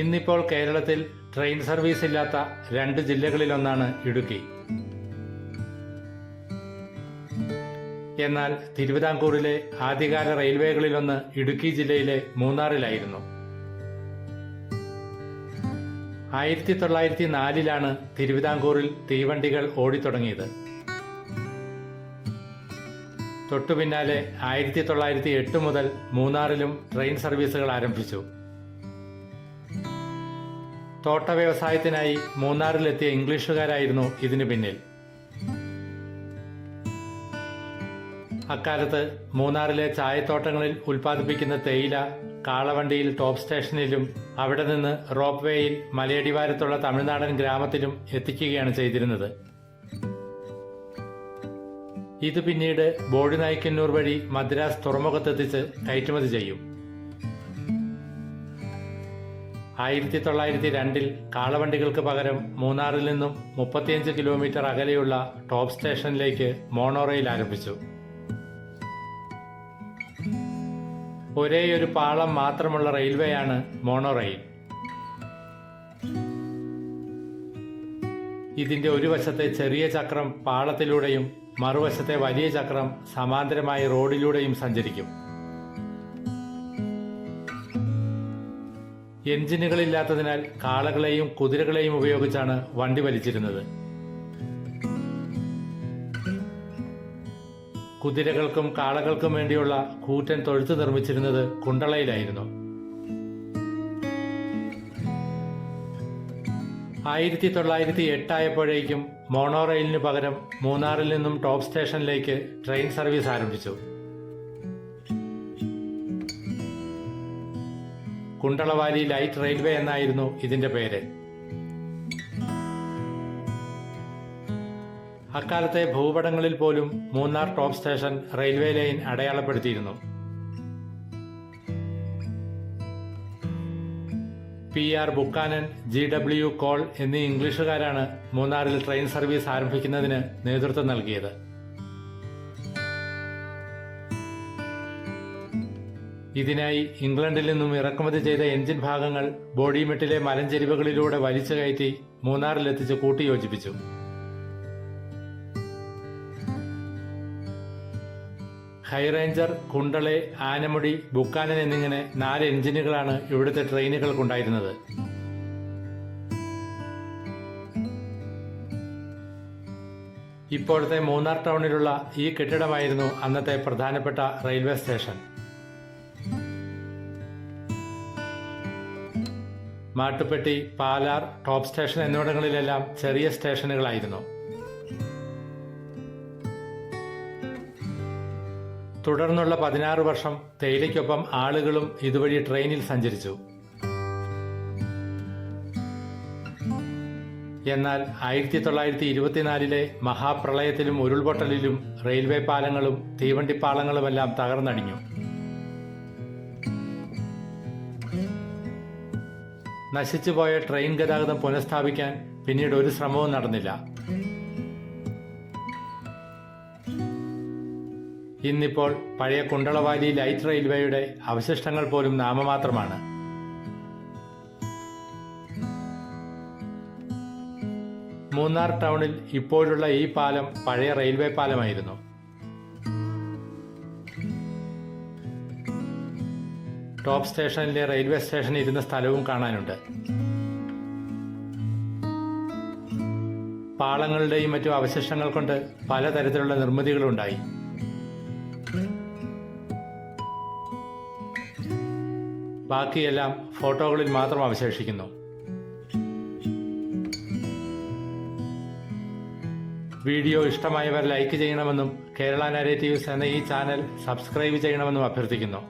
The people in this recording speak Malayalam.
ഇന്നിപ്പോൾ കേരളത്തിൽ ട്രെയിൻ സർവീസ് ഇല്ലാത്ത രണ്ട് ജില്ലകളിലൊന്നാണ് ഇടുക്കി. എന്നാൽ തിരുവിതാംകൂറിലെ ആദ്യകാല റെയിൽവേകളിലൊന്ന് ഇടുക്കി ജില്ലയിലെ മൂന്നാറിലായിരുന്നു. ആയിരത്തി തൊള്ളായിരത്തി നാലിലാണ് തിരുവിതാംകൂറിൽ തീവണ്ടികൾ ഓടിത്തുടങ്ങിയത്. തൊട്ടു പിന്നാലെ ആയിരത്തി തൊള്ളായിരത്തി എട്ട് മുതൽ മൂന്നാറിലും ട്രെയിൻ സർവീസുകൾ ആരംഭിച്ചു. തോട്ട വ്യവസായത്തിനായി മൂന്നാറിലെത്തിയ ഇംഗ്ലീഷുകാരായിരുന്നു ഇതിനു പിന്നിൽ. അക്കാലത്ത് മൂന്നാറിലെ ചായത്തോട്ടങ്ങളിൽ ഉൽപ്പാദിപ്പിക്കുന്ന തേയില കാളവണ്ടിയിൽ ടോപ്പ് സ്റ്റേഷനിലും അവിടെ നിന്ന് റോപ്പ് വേയിൽ മലയടിവാരത്തുള്ള തമിഴ്നാടൻ ഗ്രാമത്തിലും എത്തിക്കുകയാണ് ചെയ്തിരുന്നത്. ഇത് പിന്നീട് ബോഡിനായ്ക്കന്നൂർ വഴി മദ്രാസ് തുറമുഖത്തെത്തിച്ച് കയറ്റുമതി ചെയ്യും. ആയിരത്തി തൊള്ളായിരത്തി രണ്ടിൽ കാളവണ്ടികൾക്ക് പകരം മൂന്നാറിൽ നിന്നും മുപ്പത്തിയഞ്ച് കിലോമീറ്റർ അകലെയുള്ള ടോപ്പ് സ്റ്റേഷനിലേക്ക് മോണോറെയിൽ ആരംഭിച്ചു. ഒരേയൊരു പാളം മാത്രമുള്ള റെയിൽവേയാണ് മോണോറെയിൽ. ഇതിന്റെ ഒരു വശത്തെ ചെറിയ ചക്രം പാളത്തിലൂടെയും മറുവശത്തെ വലിയ ചക്രം സമാന്തരമായി റോഡിലൂടെയും സഞ്ചരിക്കും. എഞ്ചിനുകളില്ലാത്തതിനാൽ കാളകളെയും കുതിരകളെയും ഉപയോഗിച്ചാണ് വണ്ടി വലിച്ചിരുന്നത്. കുതിരകൾക്കും കാളകൾക്കും വേണ്ടിയുള്ള കൂറ്റൻ തൊഴുത്ത് നിർമ്മിച്ചിരുന്നത് കുണ്ടളയിലായിരുന്നു. ആയിരത്തി തൊള്ളായിരത്തി എട്ടായപ്പോഴേക്കും മോണോറെയിലിന് പകരം മൂന്നാറിൽ നിന്നും ടോപ്പ് സ്റ്റേഷനിലേക്ക് ട്രെയിൻ സർവീസ് ആരംഭിച്ചു. കുണ്ടളവാലി ലൈറ്റ് റെയിൽവേ എന്നായിരുന്നു ഇതിന്റെ പേര്. അക്കാലത്തെ ഭൂപടങ്ങളിൽ പോലും Munnar top station railway line അടയാളപ്പെടുത്തിയിരുന്നു. P R Buchanan G W Cole എന്നീ ഇംഗ്ലീഷുകാരാണ് മൂന്നാറിൽ ട്രെയിൻ സർവീസ് ആരംഭിക്കുന്നതിന് നേതൃത്വം നൽകിയത്. ഇതിനായി ഇംഗ്ലണ്ടിൽ നിന്നും ഇറക്കുമതി ചെയ്ത എഞ്ചിൻ ഭാഗങ്ങൾ ബോഡി ബോഡിമെട്ടിലെ മലഞ്ചെരിവുകളിലൂടെ വലിച്ചു കയറ്റി മൂന്നാറിലെത്തിച്ച് കൂട്ടിയോജിപ്പിച്ചു. ഹൈറേഞ്ചർ കുണ്ടളെ ആനമുടി ബുക്കാനൻ എന്നിങ്ങനെ നാല് എഞ്ചിനുകളാണ് ഇവിടുത്തെ ട്രെയിനുകൾക്കുണ്ടായിരുന്നത്. ഇപ്പോഴത്തെ മൂന്നാർ ടൗണിലുള്ള ഈ കെട്ടിടമായിരുന്നു അന്നത്തെ പ്രധാനപ്പെട്ട railway station. Mattupetty Palar top station എന്നിവിടങ്ങളിലെല്ലാം ചെറിയ സ്റ്റേഷനുകളായിരുന്നു. തുടർന്നുള്ള പതിനാറ് വർഷം തേയിലയ്ക്കൊപ്പം ആളുകളും ഇതുവഴി ട്രെയിനിൽ സഞ്ചരിച്ചു. എന്നാൽ ആയിരത്തി തൊള്ളായിരത്തി ഇരുപത്തിനാലിലെ മഹാപ്രളയത്തിലും ഉരുൾപൊട്ടലിലും റെയിൽവേ പാലങ്ങളും തീവണ്ടിപ്പാളങ്ങളുമെല്ലാം തകർന്നടിഞ്ഞു. നശിച്ചുപോയ ട്രെയിൻ ഗതാഗതം പുനഃസ്ഥാപിക്കാൻ പിന്നീട് ഒരു ശ്രമവും നടന്നില്ല. ഇന്നിപ്പോൾ പഴയ കുണ്ടളവാലി ലൈറ്റ് റെയിൽവേയുടെ അവശിഷ്ടങ്ങൾ പോലും നാമമാത്രമാണ്. മൂന്നാർ ടൗണിൽ ഇപ്പോഴുള്ള ഈ പാലം പഴയ റെയിൽവേ പാലമായിരുന്നു. ടോപ്പ് സ്റ്റേഷനിലെ റെയിൽവേ സ്റ്റേഷനിൽ ഇരുന്ന സ്ഥലവും കാണാനുണ്ട്. പാളങ്ങളുടെയും മറ്റു അവശിഷ്ടങ്ങൾ കൊണ്ട് പലതരത്തിലുള്ള നിർമ്മിതികളുണ്ടായി. ബാക്കിയെല്ലാം ഫോട്ടോകളിൽ മാത്രം അവശേഷിക്കുന്നു. വീഡിയോ ഇഷ്ടമായവർ ലൈക്ക് ചെയ്യണമെന്നും കേരള നാരേറ്റീവ്സ് എന്ന ഈ ചാനൽ സബ്സ്ക്രൈബ് ചെയ്യണമെന്നും അഭ്യർത്ഥിക്കുന്നു.